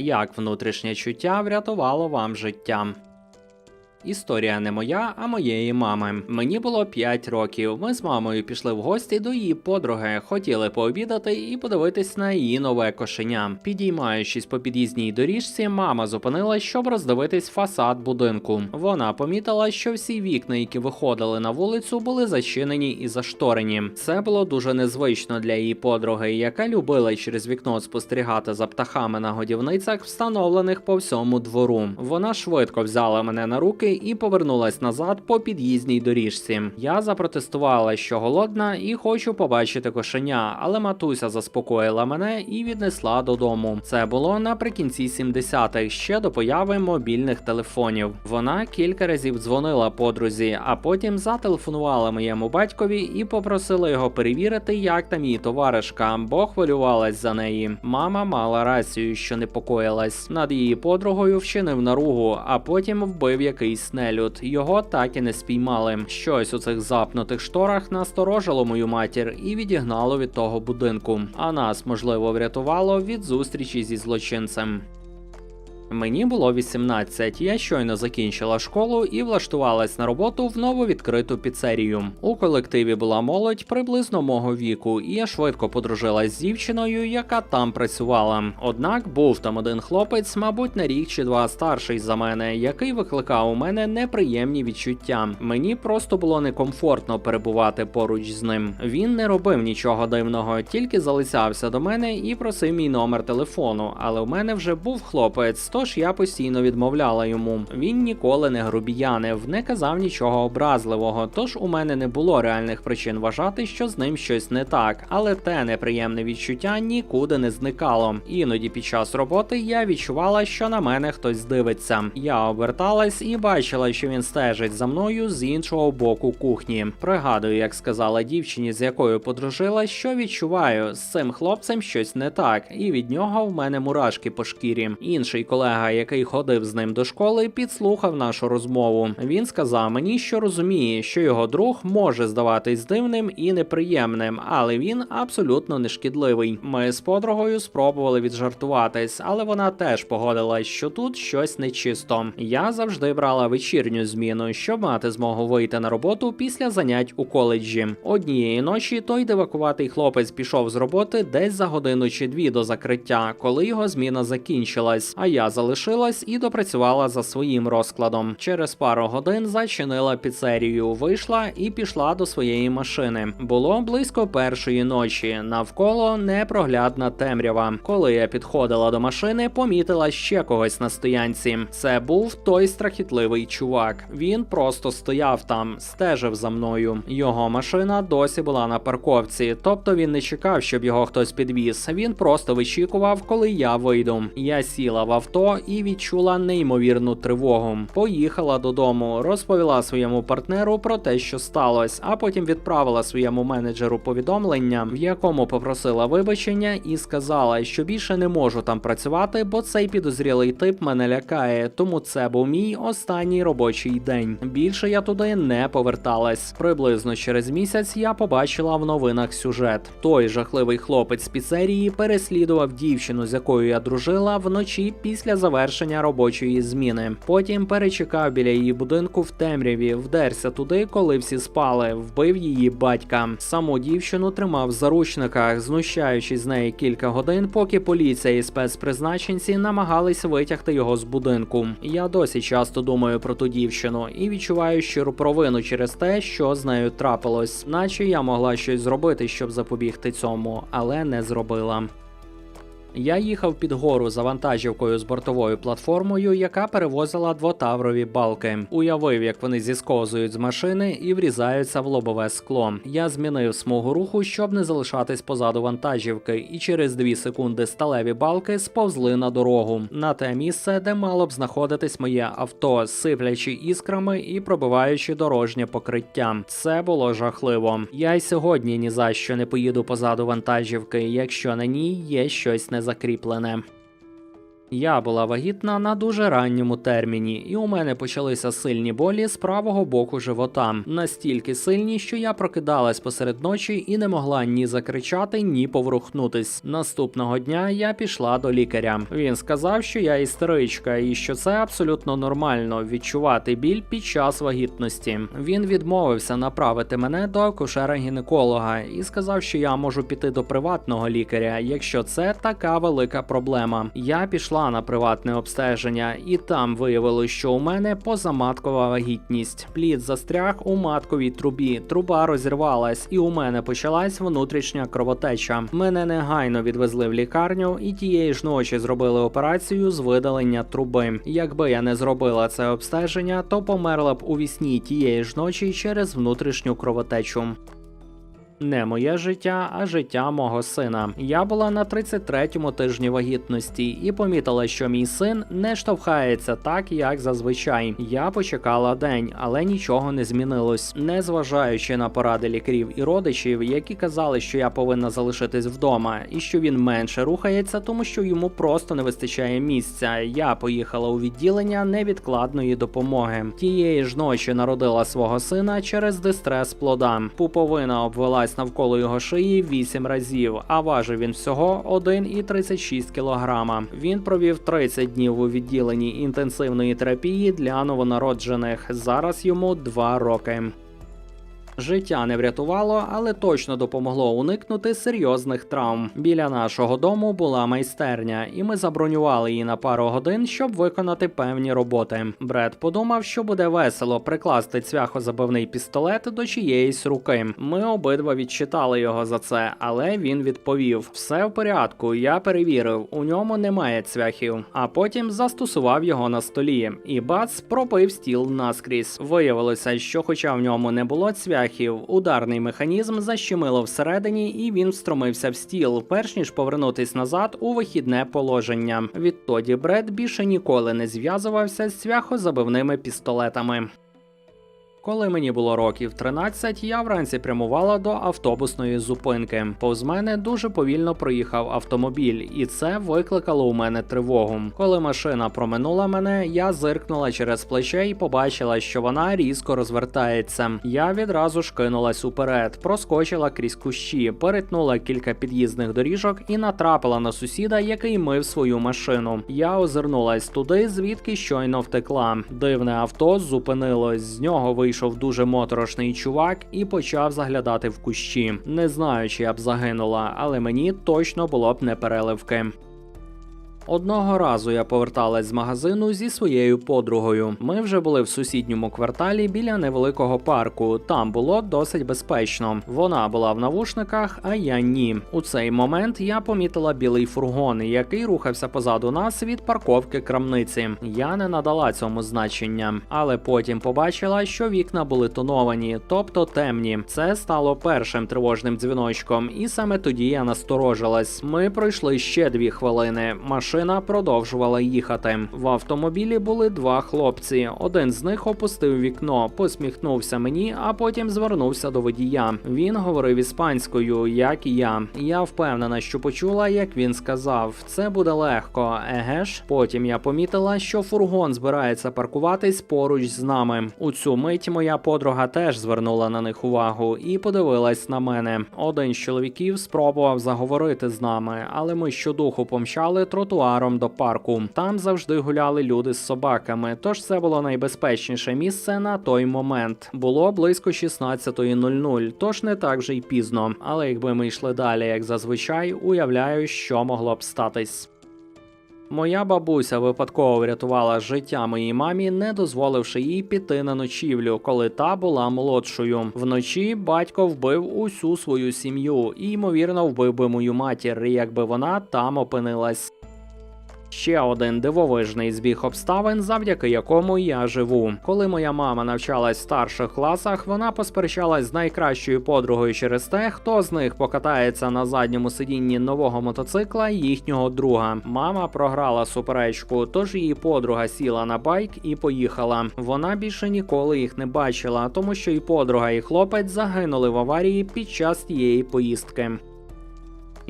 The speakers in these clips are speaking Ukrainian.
Як внутрішнє чуття врятувало вам життя. Історія не моя, а моєї мами. Мені було 5 років. Ми з мамою пішли в гості до її подруги, хотіли пообідати і подивитись на її нове кошеня. Підіймаючись по під'їзній доріжці, мама зупинилась, щоб роздивитись фасад будинку. Вона помітила, що всі вікна, які виходили на вулицю, були зачинені і зашторені. Це було дуже незвично для її подруги, яка любила через вікно спостерігати за птахами на годівницях, встановлених по всьому двору. Вона швидко взяла мене на руки і повернулась назад по під'їзній доріжці. Я запротестувала, що голодна і хочу побачити кошеня, але матуся заспокоїла мене і віднесла додому. Це було наприкінці 70-х, ще до появи мобільних телефонів. Вона кілька разів дзвонила подрузі, а потім зателефонувала моєму батькові і попросила його перевірити, як там її товаришка, бо хвилювалась за неї. Мама мала рацію, що непокоїлась. Над її подругою вчинив наругу, а потім вбив якийсь нелюд. Його так і не спіймали. Щось у цих запнутих шторах насторожило мою матір і відігнало від того будинку. А нас, можливо, врятувало від зустрічі зі злочинцем. Мені було 18, я щойно закінчила школу і влаштувалась на роботу в нововідкриту піцерію. У колективі була молодь приблизно мого віку, і я швидко подружилась з дівчиною, яка там працювала. Однак був там один хлопець, мабуть, на рік чи два старший за мене, який викликав у мене неприємні відчуття. Мені просто було некомфортно перебувати поруч з ним. Він не робив нічого дивного, тільки залицявся до мене і просив мій номер телефону. Але в мене вже був хлопець, тож я постійно відмовляла йому. Він ніколи не грубіянив, не казав нічого образливого, тож у мене не було реальних причин вважати, що з ним щось не так. Але те неприємне відчуття нікуди не зникало. Іноді під час роботи я відчувала, що на мене хтось дивиться. Я оберталась і бачила, що він стежить за мною з іншого боку кухні. Пригадую, як сказала дівчині, з якою подружила, що відчуваю, з цим хлопцем щось не так, і від нього в мене мурашки по шкірі. Інший колега, який ходив з ним до школи, підслухав нашу розмову. Він сказав мені, що розуміє, що його друг може здаватись дивним і неприємним, але він абсолютно не шкідливий. Ми з подругою спробували віджартуватись, але вона теж погодилась, що тут щось нечисто. Я завжди брала вечірню зміну, щоб мати змогу вийти на роботу після занять у коледжі. Однієї ночі той дивакуватий хлопець пішов з роботи десь за годину чи дві до закриття, коли його зміна закінчилась. А я залишилась і допрацювала за своїм розкладом. Через пару годин зачинила піцерію, вийшла і пішла до своєї машини. Було близько першої ночі. Навколо непроглядна темрява. Коли я підходила до машини, помітила ще когось на стоянці. Це був той страхітливий чувак. Він просто стояв там, стежив за мною. Його машина досі була на парковці, тобто він не чекав, щоб його хтось підвіз. Він просто вичікував, коли я вийду. Я сіла в авто і відчула неймовірну тривогу. Поїхала додому, розповіла своєму партнеру про те, що сталося, а потім відправила своєму менеджеру повідомлення, в якому попросила вибачення і сказала, що більше не можу там працювати, бо цей підозрілий тип мене лякає. Тому це був мій останній робочий день. Більше я туди не поверталась. Приблизно через місяць я побачила в новинах сюжет. Той жахливий хлопець з піцерії переслідував дівчину, з якою я дружила вночі після завершення робочої зміни. Потім перечекав біля її будинку в темряві, вдерся туди, коли всі спали, вбив її батька. Саму дівчину тримав в заручниках, знущаючись з неї кілька годин, поки поліція і спецпризначенці намагались витягти його з будинку. Я досі часто думаю про ту дівчину і відчуваю щиру провину через те, що з нею трапилось, наче я могла щось зробити, щоб запобігти цьому, але не зробила. Я їхав під гору за вантажівкою з бортовою платформою, яка перевозила двотаврові балки. Уявив, як вони зісковзують з машини і врізаються в лобове скло. Я змінив смугу руху, щоб не залишатись позаду вантажівки, і через дві секунди сталеві балки сповзли на дорогу на те місце, де мало б знаходитись моє авто, сиплячи іскрами і пробиваючи дорожнє покриття. Це було жахливо. Я й сьогодні ні за що не поїду позаду вантажівки, якщо на ній є щось не закріплене. Я була вагітна на дуже ранньому терміні, і у мене почалися сильні болі з правого боку живота, настільки сильні, що я прокидалась посеред ночі і не могла ні закричати, ні поворухнутись. Наступного дня я пішла до лікаря. Він сказав, що я істеричка і що це абсолютно нормально відчувати біль під час вагітності. Він відмовився направити мене до акушера-гінеколога і сказав, що я можу піти до приватного лікаря, якщо це така велика проблема. Я пішла на приватне обстеження, і там виявилось, що у мене позаматкова вагітність. Плід застряг у матковій трубі, труба розірвалась, і у мене почалась внутрішня кровотеча. Мене негайно відвезли в лікарню, і тієї ж ночі зробили операцію з видалення труби. Якби я не зробила це обстеження, то померла б у вісні тієї ж ночі через внутрішню кровотечу. Не моє життя, а життя мого сина. Я була на 33-му тижні вагітності і помітила, що мій син не штовхається так, як зазвичай. Я почекала день, але нічого не змінилось. Незважаючи на поради лікарів і родичів, які казали, що я повинна залишитись вдома, і що він менше рухається, тому що йому просто не вистачає місця. Я поїхала у відділення невідкладної допомоги. Тієї ж ночі народила свого сина через дистрес плода. Пуповина обвелась навколо його шиї 8 разів, а важив він всього 1,36 кілограма. Він провів 30 днів у відділенні інтенсивної терапії для новонароджених. Зараз йому 2 роки. Життя не врятувало, але точно допомогло уникнути серйозних травм. Біля нашого дому була майстерня, і ми забронювали її на пару годин, щоб виконати певні роботи. Бред подумав, що буде весело прикласти цвяхозабивний пістолет до чиєїсь руки. Ми обидва відчитали його за це, але він відповів: все в порядку, я перевірив, у ньому немає цвяхів. А потім застосував його на столі, і бац пробив стіл наскрізь. Виявилося, що, хоча в ньому не було цвяхів, ударний механізм защемило всередині, і він встромився в стіл, перш ніж повернутись назад у вихідне положення. Відтоді Бред більше ніколи не зв'язувався з цвяхозабивними пістолетами. Коли мені було років 13, я вранці прямувала до автобусної зупинки. Повз мене дуже повільно проїхав автомобіль, і це викликало у мене тривогу. Коли машина проминула мене, я зиркнула через плече і побачила, що вона різко розвертається. Я відразу ж кинулась уперед, проскочила крізь кущі, перетнула кілька під'їзних доріжок і натрапила на сусіда, який мив свою машину. Я озирнулась туди, звідки щойно втекла. Дивне авто зупинилось. З нього вийшов дуже моторошний чувак і почав заглядати в кущі. Не знаю, чи я б загинула, але мені точно було б не переливки. Одного разу я поверталась з магазину зі своєю подругою. Ми вже були в сусідньому кварталі біля невеликого парку. Там було досить безпечно. Вона була в навушниках, а я ні. У цей момент я помітила білий фургон, який рухався позаду нас від парковки крамниці. Я не надала цьому значення, але потім побачила, що вікна були тоновані, тобто темні. Це стало першим тривожним дзвіночком, і саме тоді я насторожилась. Ми пройшли ще дві хвилини. Машина продовжувала їхати. В автомобілі були два хлопці. Один з них опустив вікно, посміхнувся мені, а потім звернувся до водія. Він говорив іспанською, як і я. Я впевнена, що почула, як він сказав: це буде легко, еге ж. Потім я помітила, що фургон збирається паркуватись поруч з нами. У цю мить моя подруга теж звернула на них увагу і подивилась на мене. Один з чоловіків спробував заговорити з нами, але ми щодуху помчали тротуаром до парку. Там завжди гуляли люди з собаками, тож це було найбезпечніше місце на той момент. Було близько 16.00, тож не так вже й пізно. Але якби ми йшли далі, як зазвичай, уявляю, що могло б статись. Моя бабуся випадково врятувала життя моїй мамі, не дозволивши їй піти на ночівлю, коли та була молодшою. Вночі батько вбив усю свою сім'ю і, ймовірно, вбив би мою матір, якби вона там опинилась. Ще один дивовижний збіг обставин, завдяки якому я живу. Коли моя мама навчалась в старших класах, вона посперечалась з найкращою подругою через те, хто з них покатається на задньому сидінні нового мотоцикла їхнього друга. Мама програла суперечку, тож її подруга сіла на байк і поїхала. Вона більше ніколи їх не бачила, тому що і подруга, і хлопець загинули в аварії під час тієї поїздки.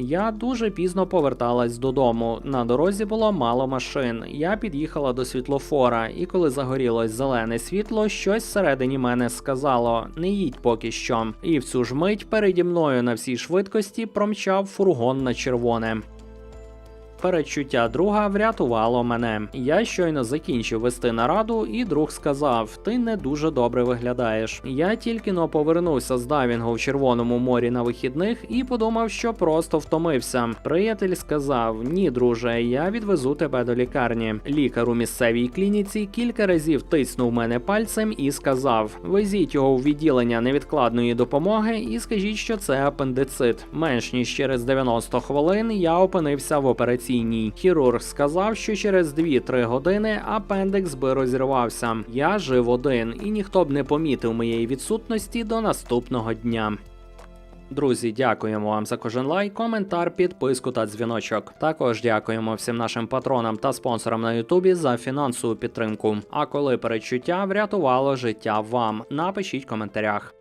Я дуже пізно поверталась додому. На дорозі було мало машин. Я під'їхала до світлофора, і коли загорілось зелене світло, щось всередині мене сказало: не їдь поки що. І в цю ж мить переді мною на всій швидкості промчав фургон на червоне. Передчуття друга врятувало мене. Я щойно закінчив вести нараду, і друг сказав: Ти не дуже добре виглядаєш. Я тільки но повернувся з дайвінгу в Червоному морі на вихідних і подумав, що просто втомився. Приятель сказав: Ні, друже, я відвезу тебе до лікарні. Лікар у місцевій клініці кілька разів тиснув мене пальцем і сказав: Везіть його в відділення невідкладної допомоги і скажіть, що це апендицит. Менш ніж через 90 хвилин я опинився в операційній. Хірург сказав, що через 2-3 години апендикс би розірвався. Я жив один, і ніхто б не помітив моєї відсутності до наступного дня. Друзі, дякуємо вам за кожен лайк, коментар, підписку та дзвіночок. Також дякуємо всім нашим патронам та спонсорам на Ютубі за фінансову підтримку. А коли передчуття врятувало життя вам, напишіть в коментарях.